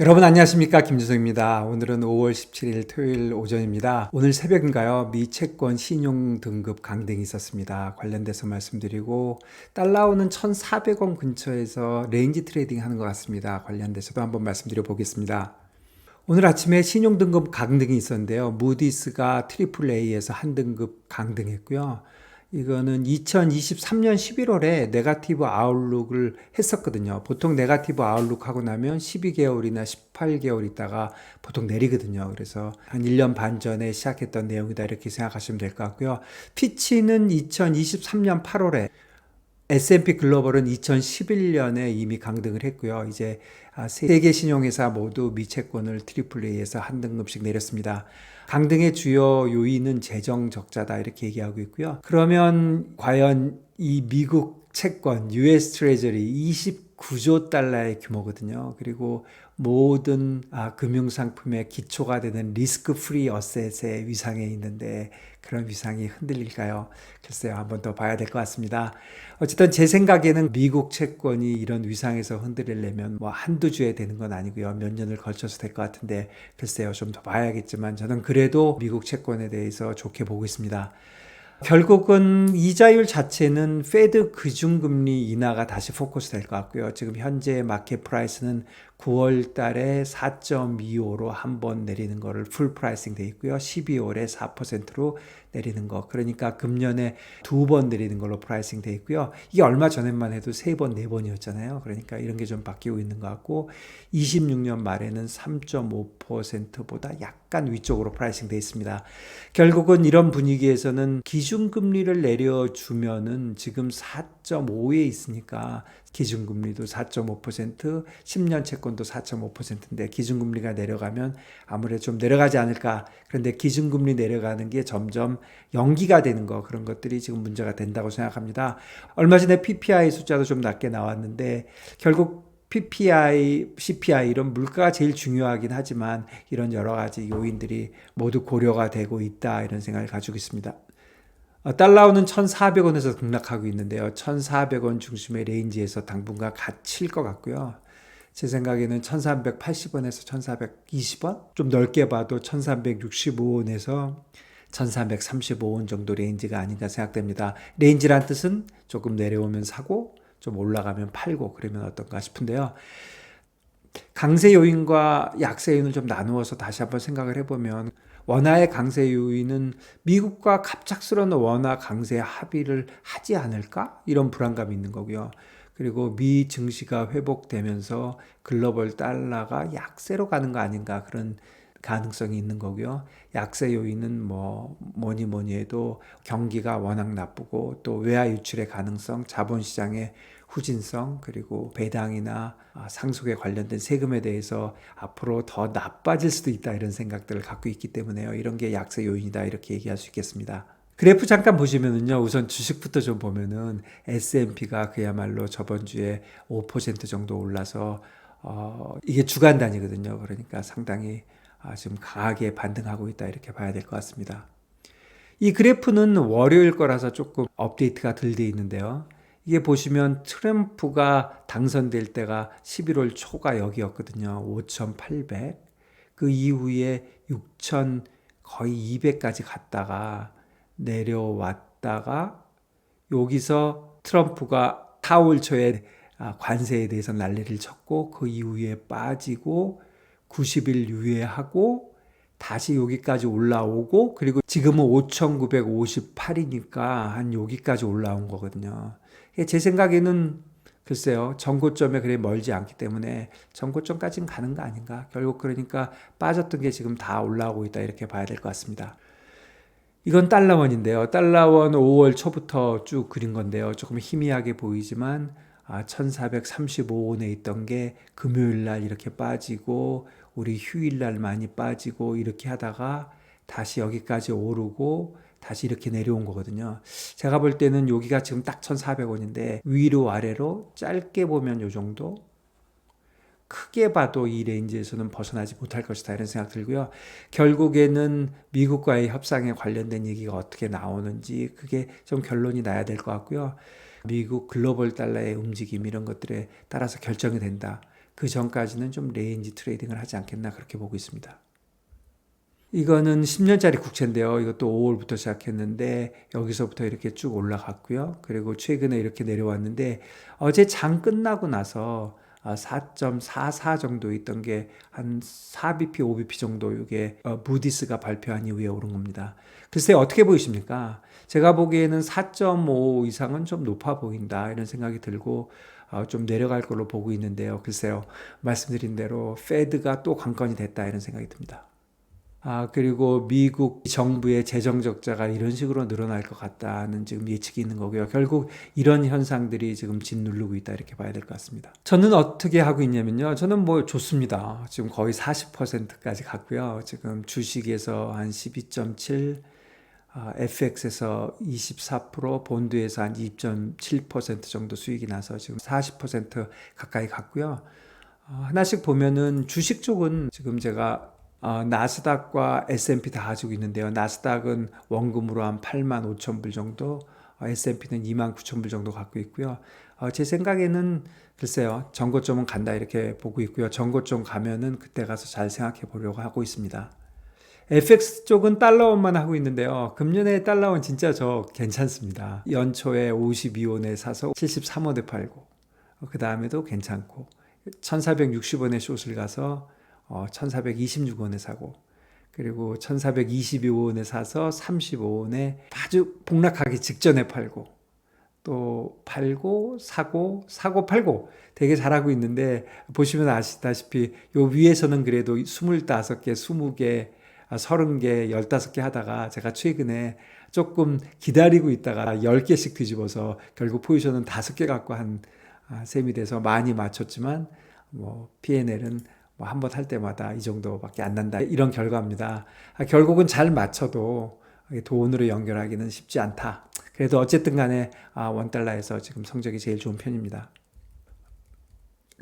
여러분 안녕하십니까 김주성입니다. 오늘은 5월 17일 토요일 오전입니다. 오늘 새벽인가요? 미 채권 신용 등급 강등이 있었습니다. 관련돼서 말씀드리고 달러오는 1,400원 근처에서 레인지 트레이딩 하는 것 같습니다. 관련돼서도 한번 말씀드려 보겠습니다. 오늘 아침에 신용 등급 강등이 있었는데요. 무디스가 트리플 A에서 한 등급 강등했고요. 이거는 2023년 11월에 네가티브 아웃룩을 했었거든요. 보통 네가티브 아웃룩 하고 나면 12개월이나 18개월 있다가 보통 내리거든요. 그래서 한 1년 반 전에 시작했던 내용이다 이렇게 생각하시면 될 것 같고요. 피치는 2023년 8월에 S&P 글로벌은 2011년에 이미 강등을 했고요. 이제 아, 세계 신용회사 모두 미채권을 트리플 A에서 한 등급씩 내렸습니다. 강등의 주요 요인은 재정 적자다 이렇게 얘기하고 있고요. 그러면 과연 이 미국 채권 US 트레저리 29조 달러의 규모거든요. 그리고 모든 아, 금융 상품의 기초가 되는 리스크 프리 어셋의 위상에 있는데 그런 위상이 흔들릴까요? 글쎄요, 한 번 더 봐야 될 것 같습니다. 어쨌든 제 생각에는 미국 채권이 이런 위상에서 흔들리려면 뭐 한두 주에 되는 건 아니고요. 몇 년을 걸쳐서 될 것 같은데 글쎄요, 좀 더 봐야겠지만 저는 그래도 미국 채권에 대해서 좋게 보고 있습니다. 결국은 이자율 자체는 페드 그중금리 인하가 다시 포커스 될 것 같고요. 지금 현재 마켓 프라이스는 9월 달에 4.25로 한 번 내리는 거를 풀 프라이싱 돼 있고요. 12월에 4%로 내리는 거. 그러니까 금년에 두 번 내리는 걸로 프라이싱 돼 있고요. 이게 얼마 전에만 해도 세 번, 네 번이었잖아요. 그러니까 이런 게 좀 바뀌고 있는 것 같고 26년 말에는 3.5%보다 약간 위쪽으로 프라이싱 돼 있습니다. 결국은 이런 분위기에서는 기준금리를 내려주면은 지금 4.5에 있으니까 기준금리도 4.5%, 10년 채권 도 4.5%인데 기준금리가 내려가면 아무래도 좀 내려가지 않을까. 그런데 기준금리 내려가는 게 점점 연기가 되는 거 그런 것들이 지금 문제가 된다고 생각합니다. 얼마 전에 PPI 숫자도 좀 낮게 나왔는데 결국 PPI, CPI 이런 물가가 제일 중요하긴 하지만 이런 여러 가지 요인들이 모두 고려가 되고 있다 이런 생각을 가지고 있습니다. 어, 달러는 1,400원에서 등락하고 있는데요. 1,400원 중심의 레인지에서 당분간 갇힐 것 같고요. 제 생각에는 1,380원에서 1,420원? 좀 넓게 봐도 1,365원에서 1,335원 정도 레인지가 아닌가 생각됩니다. 레인지란 뜻은 조금 내려오면 사고, 좀 올라가면 팔고, 그러면 어떤가 싶은데요. 강세 요인과 약세 요인을 좀 나누어서 다시 한번 생각을 해보면 원화의 강세 요인은 미국과 갑작스러운 원화 강세 합의를 하지 않을까? 이런 불안감이 있는 거고요. 그리고 미 증시가 회복되면서 글로벌 달러가 약세로 가는 거 아닌가 그런 가능성이 있는 거고요. 약세 요인은 뭐 뭐니 뭐니 해도 경기가 워낙 나쁘고 또 외화 유출의 가능성, 자본 시장의 후진성 그리고 배당이나 아, 상속에 관련된 세금에 대해서 앞으로 더 나빠질 수도 있다 이런 생각들을 갖고 있기 때문에요. 이런 게 약세 요인이다 이렇게 얘기할 수 있겠습니다. 그래프 잠깐 보시면은요. 우선 주식부터 좀 보면은 S&P가 그야말로 저번 주에 5% 정도 올라서 어 이게 주간 단위거든요. 그러니까 상당히 아, 지금 강하게 반등하고 있다 이렇게 봐야 될 것 같습니다. 이 그래프는 월요일 거라서 조금 업데이트가 덜 돼 있는데요. 이게 보시면 트럼프가 당선될 때가 11월 초가 여기였거든요. 5,800. 그 이후에 6,000 거의 200까지 갔다가 내려왔다가 여기서 트럼프가 4월 초에 아, 관세에 대해서 난리를 쳤고 그 이후에 빠지고 90일 유예하고 다시 여기까지 올라오고 그리고 지금은 5,958이니까 한 여기까지 올라온 거거든요. 제 생각에는 글쎄요, 전고점에 그래 멀지 않기 때문에 전고점까지는 가는 거 아닌가? 결국 그러니까 빠졌던 게 지금 다 올라오고 있다 이렇게 봐야 될 것 같습니다. 이건 달러원인데요. 달러원 5월 초부터 쭉 그린 건데요. 조금 희미하게 보이지만 아, 1435원에 있던 게 금요일 날 이렇게 빠지고 우리 휴일 날 많이 빠지고 이렇게 하다가 다시 여기까지 오르고 다시 이렇게 내려온 거거든요. 제가 볼 때는 여기가 지금 딱 1,400원인데 위로 아래로 짧게 보면 요 정도 크게 봐도 이 레인지에서는 벗어나지 못할 것이다 이런 생각 들고요. 결국에는 미국과의 협상에 관련된 얘기가 어떻게 나오는지 그게 좀 결론이 나야 될 것 같고요. 미국 글로벌 달러의 움직임 이런 것들에 따라서 결정이 된다. 그 전까지는 좀 레인지 트레이딩을 하지 않겠나 그렇게 보고 있습니다. 이거는 10년짜리 국채인데요. 이것도 5월부터 시작했는데 여기서부터 이렇게 쭉 올라갔고요. 그리고 최근에 이렇게 내려왔는데 어제 장 끝나고 나서 4.44 정도 있던 게 한 4bp, 5bp 정도 이게 어, 무디스가 발표한 이후에 오른 겁니다. 글쎄 어떻게 보이십니까? 제가 보기에는 4.5 이상은 좀 높아 보인다 이런 생각이 들고 어, 좀 내려갈 걸로 보고 있는데요. 글쎄요 말씀드린 대로 페드가 또 관건이 됐다 이런 생각이 듭니다. 아, 그리고 미국 정부의 재정 적자가 이런 식으로 늘어날 것 같다는 지금 예측이 있는 거고요. 결국 이런 현상들이 지금 짓누르고 있다 이렇게 봐야 될 것 같습니다. 저는 어떻게 하고 있냐면요. 저는 뭐 좋습니다. 지금 거의 40%까지 갔고요. 지금 주식에서 한 12.7, 아, FX에서 24%, 본드에서 한 2.7% 정도 수익이 나서 지금 40% 가까이 갔고요. 어, 하나씩 보면은 주식 쪽은 지금 제가 어, 나스닥과 S&P 다 가지고 있는데요. 나스닥은 원금으로 한 8만 5천 불 정도, 어, S&P는 2만 9천 불 정도 갖고 있고요. 어, 제 생각에는 글쎄요, 전고점은 간다 이렇게 보고 있고요. 전고점 가면은 그때 가서 잘 생각해 보려고 하고 있습니다. FX 쪽은 달러원만 하고 있는데요. 금년에 달러원 진짜 저 괜찮습니다. 연초에 52원에 사서 73원에 팔고, 어, 그 다음에도 괜찮고, 1460원에 숏을 가서 어, 1426원에 사고 그리고 1422원에 사서 35원에 아주 폭락하기 직전에 팔고 또 팔고 사고 사고 팔고 되게 잘하고 있는데 보시면 아시다시피 요 위에서는 그래도 25개, 20개, 30개, 15개 하다가 제가 최근에 조금 기다리고 있다가 10개씩 뒤집어서 결국 포지션은 5개 갖고 한 아, 셈이 돼서 많이 맞췄지만 뭐 P&L은 뭐 한 번 할 때마다 이 정도밖에 안 난다. 이런 결과입니다. 아, 결국은 잘 맞춰도 돈으로 연결하기는 쉽지 않다. 그래도 어쨌든 간에 아, 원달러에서 지금 성적이 제일 좋은 편입니다.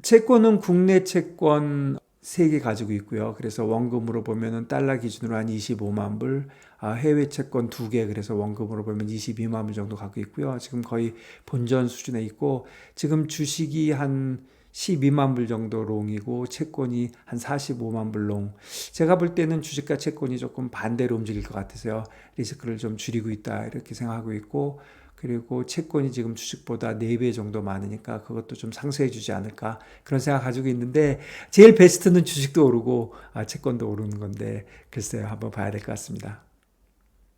채권은 국내 채권 3개 가지고 있고요. 그래서 원금으로 보면은 달러 기준으로 한 25만 불, 아, 해외 채권 2개, 그래서 원금으로 보면 22만 불 정도 갖고 있고요. 지금 거의 본전 수준에 있고, 지금 주식이 한 12만 불 정도 롱이고 채권이 한 45만 불 롱. 제가 볼 때는 주식과 채권이 조금 반대로 움직일 것 같아서요. 리스크를 좀 줄이고 있다 이렇게 생각하고 있고 그리고 채권이 지금 주식보다 4배 정도 많으니까 그것도 좀 상쇄해 주지 않을까 그런 생각 가지고 있는데 제일 베스트는 주식도 오르고 아, 채권도 오르는 건데 글쎄요 한번 봐야 될 것 같습니다.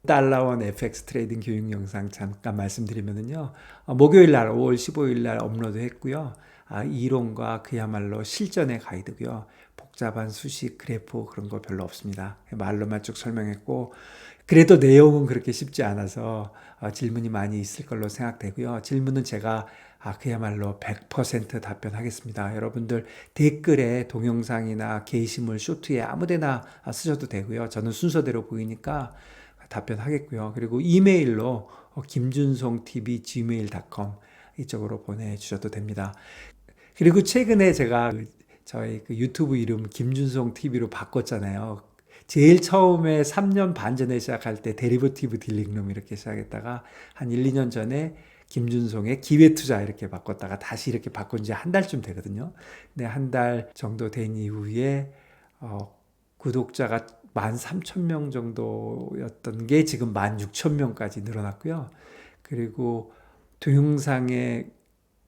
달러원 FX 트레이딩 교육 영상 잠깐 말씀드리면요. 어, 목요일 날 5월 15일 날 업로드 했고요. 아, 이론과 그야말로 실전의 가이드고요. 복잡한 수식, 그래프 그런 거 별로 없습니다. 말로만 쭉 설명했고 그래도 내용은 그렇게 쉽지 않아서 어, 질문이 많이 있을 걸로 생각되고요. 질문은 제가 아, 그야말로 100% 답변하겠습니다. 여러분들 댓글에 동영상이나 게시물 쇼트에 아무데나 쓰셔도 되고요. 저는 순서대로 보이니까 답변하겠고요. 그리고 이메일로 어, 김준송 tv gmail.com 이쪽으로 보내주셔도 됩니다. 그리고 최근에 제가 그 저희 그 유튜브 이름 김준송 TV로 바꿨잖아요. 제일 처음에 3년 반 전에 시작할 때 데리버티브 딜링룸 이렇게 시작했다가 한 1, 2년 전에 김준송의 기회투자 이렇게 바꿨다가 다시 이렇게 바꾼 지 한 달쯤 되거든요. 근데 한 달 정도 된 이후에 어, 구독자가 13,000명 정도였던 게 지금 16,000명까지 늘어났고요. 그리고 동영상의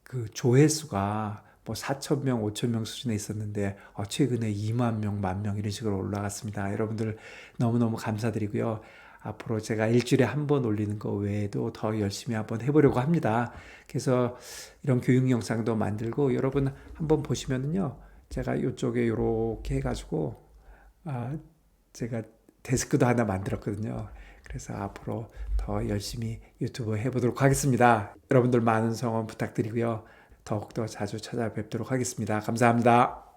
그 조회수가 뭐 4천 명, 5천 명 수준에 있었는데 어, 최근에 2만 명, 만 명 이런 식으로 올라갔습니다. 여러분들 너무너무 감사드리고요. 앞으로 제가 일주일에 한 번 올리는 거 외에도 더 열심히 한번 해보려고 합니다. 그래서 이런 교육 영상도 만들고 여러분 한번 보시면은요. 제가 이쪽에 이렇게 해가지고 아, 제가 데스크도 하나 만들었거든요. 그래서 앞으로 더 열심히 유튜브 해보도록 하겠습니다. 여러분들 많은 성원 부탁드리고요. 더욱더 자주 찾아뵙도록 하겠습니다. 감사합니다.